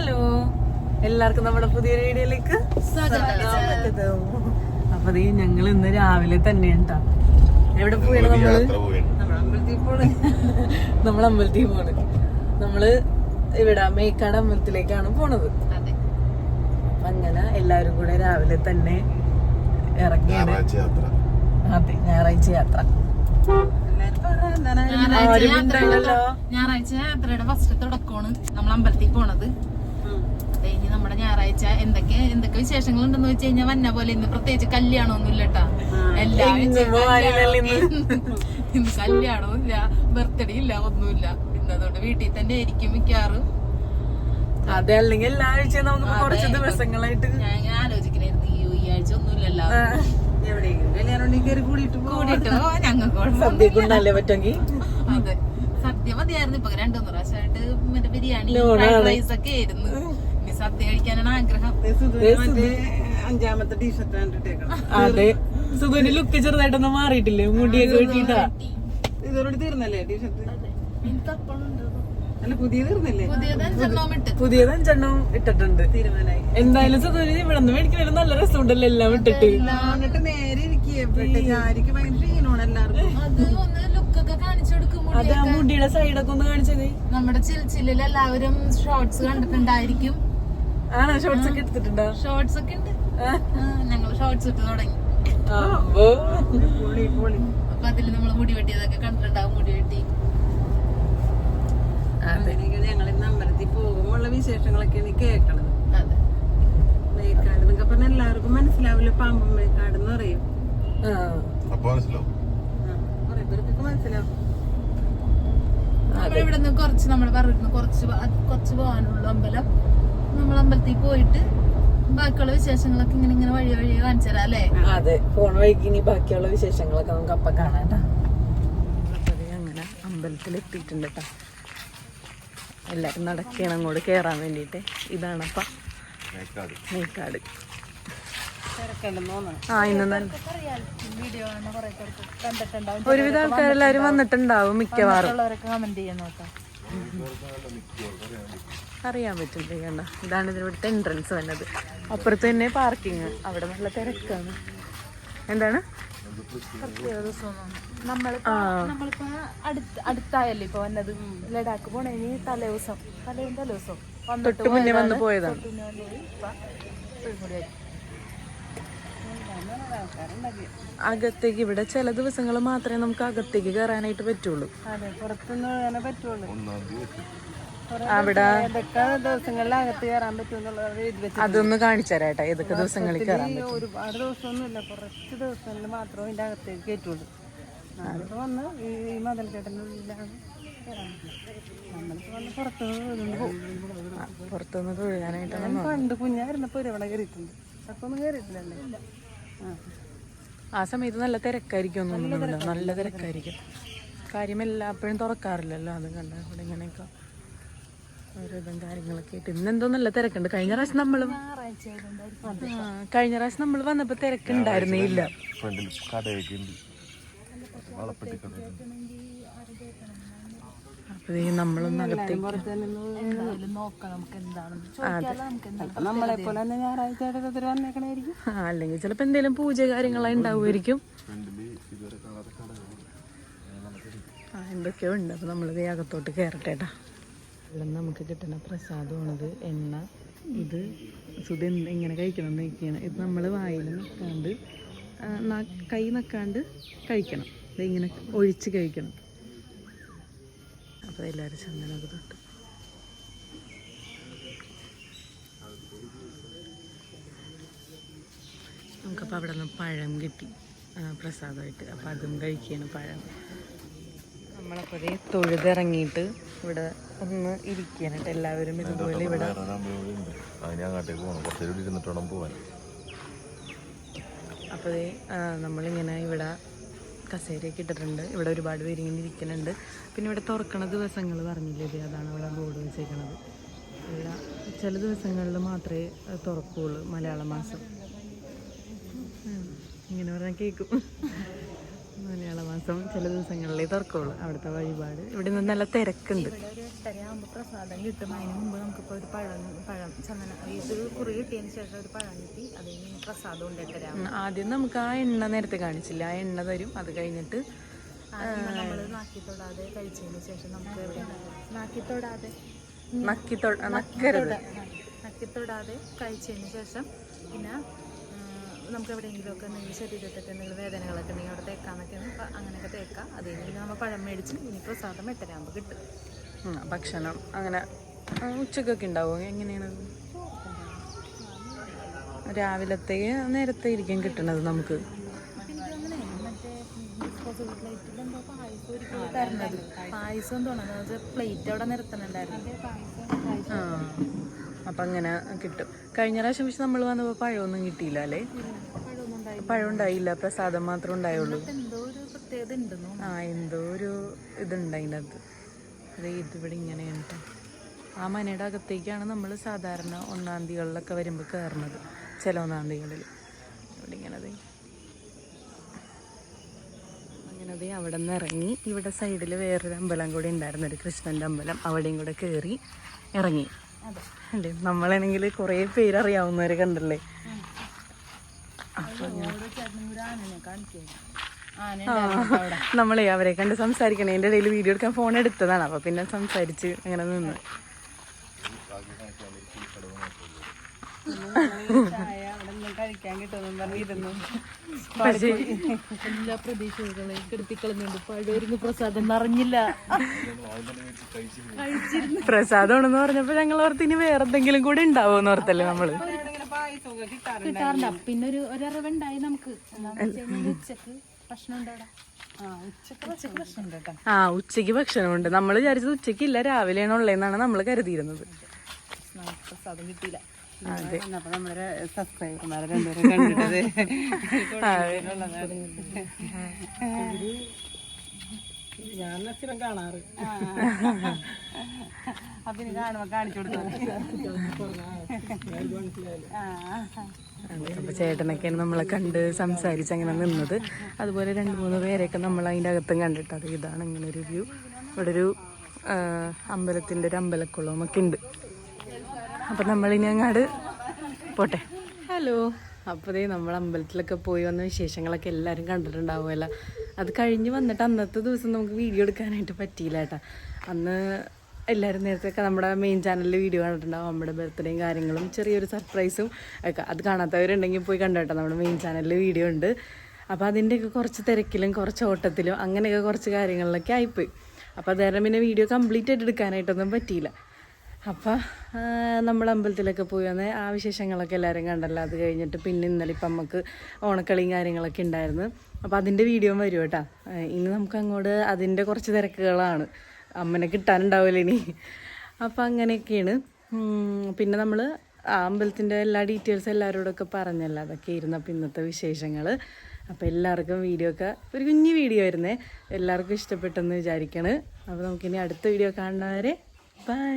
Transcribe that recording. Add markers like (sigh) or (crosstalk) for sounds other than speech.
Hello. എല്ലാവർക്കും നമ്മുടെ പുതിയ വീഡിയോയിലേക്ക് സ്വാഗതം. അപ്പൊ ഈ ഞങ്ങൾ ഇന്ന് രാവിലെ തന്നെ ഉണ്ടാ എവിടെ പോയാണ് നമ്മൾ. നമ്മൾ അമ്പലത്തിൽ പോണ് (laughs) നമ്മൾ ഇവിടെ മേക്കാട് അമ്പലത്തിലേക്കാണ് പോണത്. അങ്ങനെ എല്ലാരും കൂടെ രാവിലെ തന്നെ ഇറങ്ങിയാണ്. അതെ ഞായറാഴ്ച യാത്ര. ഞായറാഴ്ച യാത്രയുടെ ഫസ്റ്റ് തുടക്കമാണ്. നമ്മൾ അമ്പലത്തിൽ പോണത്. നമ്മുടെ എന്തൊക്കെ എന്തൊക്കെ വിശേഷങ്ങൾ ഉണ്ടെന്ന് വെച്ച് കഴിഞ്ഞാൽ വന്ന പോലെ ഇന്ന് പ്രത്യേകിച്ച് കല്യാണമൊന്നും ഇല്ല കേട്ടാ എല്ലാവരും ഇന്ന് കല്യാണവും ഇല്ല ബർത്ത്ഡേ ഇല്ല ഒന്നുമില്ല. ഇന്ന് അതുകൊണ്ട് വീട്ടിൽ തന്നെ ആയിരിക്കും മിക്കാറും അതെ അല്ലെങ്കിൽ എല്ലാ ആഴ്ചയും നമുക്ക് കുറച്ച് ദിവസങ്ങളായിട്ട് ഞാൻ ഇങ്ങനെ ആലോചിക്കണായിരുന്നു ഈ ആഴ്ച ഒന്നുമില്ലല്ലോ സദ്യക്കുണ്ടല്ലേ പറ്റുമെങ്കിൽ? അതെ. സദ്യ മതിയായിരുന്നു ഇപ്പൊ രണ്ടു മൂന്ന് പ്രാവശ്യമായിട്ട് മറ്റേ ബിരിയാണി. ഫ്രൈഡ് റൈസ് ഒക്കെ ആയിരുന്നു സദ്യ കഴിക്കാനാണ് ആഗ്രഹം അഞ്ചാമത്തെ ടീഷർട്ട് കണ്ടിട്ടേക്കണം. അതെ. സുഖന്റെ ലുക്ക് ചെറുതായിട്ടൊന്നും മാറിയിട്ടില്ലേ? മുടിയൊക്കെ വെട്ടിട്ടാ ഇതോട് തീർന്നല്ലേ ടീഷർട്ട് അല്ല പുതിയ തീർന്നില്ലേ? പുതിയത് അഞ്ചെണ്ണം ഇട്ട്. പുതിയത് ഇട്ടിട്ടുണ്ട്. തീരുമാനായി. എന്തായാലും സുഖന് ഇവിടെ നിന്ന് മേടിക്കണേലും നല്ല രസമുണ്ടല്ലോ എല്ലാം ഇട്ടിട്ട്. എന്നിട്ട് നേരെ ഇരിക്കേ ആരിക്ക് ഭയങ്കര ക്ഷീണമാണ് എല്ലാവർക്കും. അത് ലുക്കൊക്കെ കാണിച്ചു കൊടുക്കും അത് ആ മുടിയുടെ സൈഡൊക്കെ ഒന്ന് കാണിച്ചത്. നമ്മുടെ ചിൽച്ചിലിൽ എല്ലാവരും ഷോർട്സ് കണ്ടിട്ടുണ്ടായിരിക്കും. ആണോ? ഷോർട്സ് ഒക്കെ എടുത്തിട്ടുണ്ടോ? ഷോർട്സ് ഒക്കെ ഉണ്ട്. ഞങ്ങൾ ഷോർട്സ് ഇട്ട് തുടങ്ങി. അമ്പോ. പൊളി പൊളി. അപ്പൊ അതിൽ നമ്മൾ മുടി വെട്ടിയതൊക്കെ കണ്ടിട്ടുണ്ടാവും മുടി വെട്ടി. ഞങ്ങൾ ഇന്ന് അമ്പലത്തിൽ പോകുമ്പോഴുള്ള വിശേഷങ്ങളൊക്കെയാണ് കേൾക്കണത് അതെ. മേക്കാട് എന്നൊക്കെ പറഞ്ഞാൽ എല്ലാവർക്കും മനസ്സിലാവില്ല പാമ്പൻ മേക്കാട് എന്ന് പറയും. കുറെ പേർക്കൊക്കെ മനസ്സിലാവും. നമ്മൾ കുറച്ച് നമ്മൾ പറഞ്ഞിരുന്നു കുറച്ച് കുറച്ച് പോകാനുള്ള അമ്പലം. നമ്മൾ അമ്പലത്തിൽ പോയിട്ട് ബാക്കിയുള്ള വിശേഷങ്ങളൊക്കെ ഇങ്ങനെ ഇങ്ങനെ വഴി വഴി കാണിച്ചു തരാം അല്ലേ? അതെ. ഫോൺ വഴിക്ക് ഇനി ബാക്കിയുള്ള വിശേഷങ്ങളൊക്കെ നമുക്ക് അപ്പൊ കാണാട്ടാ അങ്ങനെ അമ്പലത്തിൽ എത്തിയിട്ടുണ്ട് കേട്ടോ എല്ലാരും നടക്കണം അങ്ങോട്ട് കേറാൻ വേണ്ടിയിട്ട്. ഇതാണപ്പ മേക്കാട്. ആ ഇന്ന് നല്ല ഒരുവിധ ആൾക്കാരെല്ലാരും വന്നിട്ടുണ്ടാവും മിക്കവാറും. കമന്റ് ചെയ്യാൻ നോക്കാം അറിയാൻ പറ്റില്ലേ കണ്ട ഇതാണ് ഇതിവിടുത്തെ എൻട്രൻസ് വന്നത്. അപ്പുറത്ത് തന്നെ പാർക്കിങ് അവിടെ നല്ല തിരക്കാണ്. എന്താണ്? നമ്മളിപ്പോ അടുത്തായല്ലേ ഇപ്പൊ വന്നത്? ലഡാക്ക് ഇനി തലേദിവസം. തലേന്ന് തലേദിവസം വന്നിട്ട് തൊട്ട് മുന്നേ വന്ന് പോയതാണ് പിന്നെ വന്ന് പോയി. ഇപ്പൊ ഇപ്പോഴും കൂടി ആയി. അകത്തേക്ക് ഇവിടെ ചില ദിവസങ്ങൾ മാത്രമേ നമുക്ക് അകത്തേക്ക് കയറാനായിട്ട് പറ്റുള്ളൂ. അവിടെ അതൊന്ന് കാണിച്ചു തരാട്ടെ ഏതൊക്കെ ദിവസങ്ങളിൽ കയറാൻ ഈ ഒരുപാട് ദിവസമൊന്നുമില്ല കുറച്ച് ദിവസങ്ങളിൽ മാത്രമേ ഇതിന്റെ അകത്തേക്ക് കയറ്റുള്ളൂ. വന്ന് ഈ പുറത്തുനിന്ന് തൊഴുകാനായിട്ടാണ് ഞാൻ പണ്ട് കുഞ്ഞായിരുന്നപ്പോ ഒരു ഇവിടെ കയറിയിട്ടുണ്ട്. അപ്പൊ ഒന്നും കയറിയിട്ടില്ലല്ലേ. ആ സമയത്ത് നല്ല തിരക്കായിരിക്കും ഒന്നുമില്ല നല്ല തിരക്കായിരിക്കും. കാര്യം എല്ലാപ്പോഴും തുറക്കാറില്ലല്ലോ അത് കണ്ട ഇവിടെ ഇങ്ങനെയൊക്കെ ഓരോ ഇതും കാര്യങ്ങളൊക്കെ ആയിട്ട്. ഇന്നെന്തോ നല്ല തിരക്കുണ്ട്. കഴിഞ്ഞ പ്രാവശ്യം നമ്മൾ കഴിഞ്ഞ പ്രാവശ്യം നമ്മൾ വന്നപ്പോ തിരക്കുണ്ടായിരുന്നില്ല ഫ്രണ്ടിൽ നമ്മളൊന്ന് അകത്തേക്ക്. അല്ലെങ്കിൽ ചിലപ്പോ എന്തെങ്കിലും പൂജ കാര്യങ്ങളായി ഉണ്ടാവുമായിരിക്കും. എന്തൊക്കെയോ ഉണ്ട്. അപ്പൊ നമ്മളിത് അകത്തോട്ട് കയറട്ടെ ട്ടാ. വെള്ളം നമുക്ക് കിട്ടുന്ന പ്രസാദമാണത്. എണ്ണ ഇത് സുധ എങ്ങനെ ഇങ്ങനെ കഴിക്കണം എന്ന് കഴിക്കണം ഇത് നമ്മൾ വായിൽ നിൽക്കാണ്ട് കൈ നിൽക്കാണ്ട് കഴിക്കണം. ഇതിങ്ങനെ ഒഴിച്ച് കഴിക്കണം. അപ്പോൾ എല്ലാവരും ചന്ദനമൊക്കെ തൊട്ട്. നമുക്കപ്പോൾ അവിടെ നിന്ന് പഴം കിട്ടി. പ്രസാദമായിട്ട്. അപ്പോൾ അതും കഴിക്കുകയാണ് പഴം. നമ്മളപ്പോൾ തൊഴുതിറങ്ങിയിട്ട് ഇവിടെ ഒന്ന് ഇരിക്കാനായിട്ട് എല്ലാവരും ഇതുപോലെ ഇവിടെ. അപ്പോൾ നമ്മളിങ്ങനെ ഇവിടെ കസേരയൊക്കെ ഇട്ടിട്ടുണ്ട്. ഇവിടെ ഒരുപാട് പേര് ഇങ്ങനെ ഇരിക്കുന്നുണ്ട്. പിന്നെ ഇവിടെ തുറക്കണ ദിവസങ്ങൾ പറഞ്ഞില്ലേ അതാണ് ഇവിടെ ബോർഡ് വെച്ചേക്കണത്. ഇവിടെ ചില ദിവസങ്ങളിൽ മാത്രമേ തുറക്കുള്ളൂ മലയാള മാസം. ഇങ്ങനെ പറഞ്ഞാൽ കേൾക്കും. മലയാള മാസം ചില ദിവസങ്ങളിലേ തുറക്കുള്ളൂ. അവിടുത്തെ വഴിപാട്. ഇവിടെ നിന്ന് നല്ല തിരക്കുണ്ട്. എട്ടര പ്രസാദം കിട്ടും. അതിന് മുമ്പ് നമുക്കിപ്പോൾ ഒരു പഴം പഴം ചന്ദന ഇത് കുറി കിട്ടിയതിന് ശേഷം ഒരു പഴം കിട്ടി. അത് കഴിഞ്ഞ് പ്രസാദം ഉണ്ട് തരാം ആദ്യം നമുക്ക് ആ എണ്ണ നേരത്തെ കാണിച്ചില്ല. ആ എണ്ണ തരും. അത് കഴിഞ്ഞിട്ട് നമ്മൾ നാക്കി തൊടാതെ കഴിച്ചതിന് ശേഷം നമുക്ക് നാക്കി തൊടാതെ? നക്കി നക്കരുത്. നക്കി തൊടാതെ കഴിച്ചതിന് ശേഷം പിന്നെ നമുക്ക് എവിടെയെങ്കിലുമൊക്കെ എന്തെങ്കിലും ശരീരത്തൊക്കെ എന്തെങ്കിലും വേദനകളൊക്കെ ഉണ്ടെങ്കിൽ അവിടെ തേക്കാന്നൊക്കെ അപ്പോൾ അപ്പൊ അങ്ങനെയൊക്കെ തേക്കാം. അത് കഴിഞ്ഞ് നമ്മൾ പഴം മേടിച്ച് ഇനി പ്രസാദം എട്ടരാകുമ്പോൾ കിട്ടും. ഭക്ഷണം അങ്ങനെ ഉച്ചക്കൊക്കെ ഉണ്ടാവും? എങ്ങനെയാണ്? രാവിലത്തെ നേരത്തെ ഇരിക്കും കിട്ടണത് നമുക്ക്. പായസം തോന്നുന്നത് പ്ലേറ്റ് അവിടെ നിർത്തണുണ്ടായിരുന്നു. അപ്പം അങ്ങനെ കിട്ടും. കഴിഞ്ഞ പ്രാവശ്യം പക്ഷെ നമ്മൾ വന്നപ്പോൾ പഴമൊന്നും കിട്ടിയില്ല അല്ലേ? പഴം ഉണ്ടായില്ല പ്രസാദം മാത്രം ഉണ്ടായുള്ളൂ. ആ എന്തോ ഒരു ഇതുണ്ട് അതിന്റെ അകത്ത് അത് ഇതിവിടെ ഇങ്ങനെയാണ് ട്ടോ. ആ മനയുടെ അകത്തേക്കാണ് നമ്മൾ സാധാരണ ഒന്നാം തീയതികളിലൊക്കെ വരുമ്പോൾ കയറുന്നത് ചില ഒന്നാം തീയതികളിൽ ഇവിടെ ഇങ്ങനത് അങ്ങനത് അവിടെ നിന്ന് ഇറങ്ങി. ഇവിടെ സൈഡിൽ വേറൊരു അമ്പലം കൂടി ഉണ്ടായിരുന്നു ഒരു കൃഷ്ണന്റെ അമ്പലം. അവിടെയും കൂടെ കയറി ഇറങ്ങി. അല്ലേ? നമ്മളാണെങ്കിൽ കുറേ പേര് അറിയാവുന്നവരെ കണ്ടല്ലേ നമ്മളെ അവരെ കണ്ട് സംസാരിക്കണേ. എന്റെ ഇടയിൽ വീഡിയോ എടുക്കാൻ ഫോൺ എടുത്തതാണ്. അപ്പൊ പിന്നെ സംസാരിച്ച് അങ്ങനെ നിന്ന്. കഴിക്കാൻ കിട്ടുമെന്നും പറഞ്ഞിരുന്നു. പക്ഷേ എല്ലാ പ്രതീക്ഷകളെയും കെടുത്തിക്കളഞ്ഞുണ്ട് പഴയൊരുങ്ങ് പ്രസാദം. നിറഞ്ഞില്ല പ്രസാദമാണെന്ന് പറഞ്ഞപ്പോ ഞങ്ങൾ ഓർത്ത് ഇനി വേറെ എന്തെങ്കിലും കൂടെ ഉണ്ടാവുമെന്ന് ഓർത്തല്ലേ നമ്മൾ? കിട്ടാറുണ്ട് പിന്നെ ഒരു ഒരറിവുണ്ടായി നമുക്ക്. ഉച്ചയ്ക്ക് ഭക്ഷണം ഉണ്ട് ആ ഉച്ചയ്ക്ക് നമ്മൾ ഭക്ഷണമുണ്ട്. നമ്മൾ വിചാരിച്ചത് ഉച്ചയ്ക്ക് ഇല്ല രാവിലെയാണ് ഉള്ളതെന്നാണ് നമ്മൾ കരുതിയിരുന്നത്. പ്രസാദം കിട്ടിയില്ല. അതെ. അപ്പൊ നമ്മുടെ സബ്സ്ക്രൈബർമാരെ രണ്ടുപേരും കണ്ടിട്ടത് ഞാൻ അച്ഛനും കാണാറ്. അപ്പൊ ഇനി കാണുമ്പോ കാണിച്ചു കൊടുത്തു ചേട്ടനൊക്കെയാണ് നമ്മളെ കണ്ട് സംസാരിച്ച് അങ്ങനെ നിന്നത്. അതുപോലെ രണ്ട് മൂന്ന് പേരെയൊക്കെ നമ്മൾ അതിന്റെ അകത്തും കണ്ടിട്ട് അത് ഇതാണ് ഇങ്ങനെ ഒരു വ്യൂ ഇവിടെ ഒരു അമ്പലത്തിന്റെ ഒരു അമ്പലക്കുളമൊക്കെ ഒക്കെ ഉണ്ട്. അപ്പം നമ്മളിനി അങ്ങാട് പോട്ടെ. ഹലോ. അപ്പോൾ ദേ നമ്മൾ അമ്പലത്തിലൊക്കെ പോയി വന്ന വിശേഷങ്ങളൊക്കെ എല്ലാവരും കണ്ടിട്ടുണ്ടാവുമല്ലോ. അത് കഴിഞ്ഞ് വന്നിട്ട് അന്നത്തെ ദിവസം നമുക്ക് വീഡിയോ എടുക്കാനായിട്ട് പറ്റിയില്ല കേട്ടോ. അന്ന് എല്ലാവരും നേരത്തെയൊക്കെ നമ്മുടെ മെയിൻ ചാനലിൽ വീഡിയോ കണ്ടിട്ടുണ്ടാവും. നമ്മുടെ ബർത്ത്ഡേയും കാര്യങ്ങളും ചെറിയൊരു സർപ്രൈസും ഒക്കെ. അത് കാണാത്തവരുണ്ടെങ്കിൽ പോയി കണ്ടു കേട്ടോ. നമ്മുടെ മെയിൻ ചാനലിൽ വീഡിയോ ഉണ്ട്. അപ്പോൾ അതിന്റെയൊക്കെ കുറച്ച് തിരക്കിലും കുറച്ച് ഓട്ടത്തിലും അങ്ങനെയൊക്കെ കുറച്ച് കാര്യങ്ങളിലൊക്കെ ആയിപ്പോയി. അപ്പോൾ അതേരം പിന്നെ വീഡിയോ കംപ്ലീറ്റ് ആയിട്ട് എടുക്കാനായിട്ടൊന്നും പറ്റിയില്ല. അപ്പം നമ്മൾ അമ്പലത്തിലൊക്കെ പോയി വന്ന്. ആ വിശേഷങ്ങളൊക്കെ എല്ലാവരും കണ്ടല്ലോ. അത് കഴിഞ്ഞിട്ട് പിന്നെ ഇന്നലെ ഇപ്പം നമുക്ക് ഓണക്കളിയും കാര്യങ്ങളൊക്കെ ഉണ്ടായിരുന്നു. അപ്പോൾ അതിന്റെ വീഡിയോ വരും കേട്ടോ. ഇന്ന് ഇനി നമുക്ക് അങ്ങോട്ട് അതിന്റെ കുറച്ച് തിരക്കുകളാണ്. അമ്മനെ കിട്ടാനുണ്ടാവില്ല ഇനി. അപ്പം അങ്ങനെയൊക്കെയാണ്. പിന്നെ നമ്മൾ ആ അമ്പലത്തിന്റെ എല്ലാ ഡീറ്റെയിൽസ് എല്ലാവരോടൊക്കെ പറഞ്ഞല്ലോ. അതൊക്കെ ഇരുന്ന് അപ്പം ഇന്നത്തെ വിശേഷങ്ങൾ അപ്പോൾ എല്ലാവർക്കും വീഡിയോ ഒക്കെ ഒരു കുഞ്ഞു വീഡിയോ ആയിരുന്നേ. എല്ലാവർക്കും ഇഷ്ടപ്പെട്ടെന്ന് വിചാരിക്കണ്. അപ്പോൾ നമുക്കിനി അടുത്ത വീഡിയോ കാണുന്നവരെ ബൈ.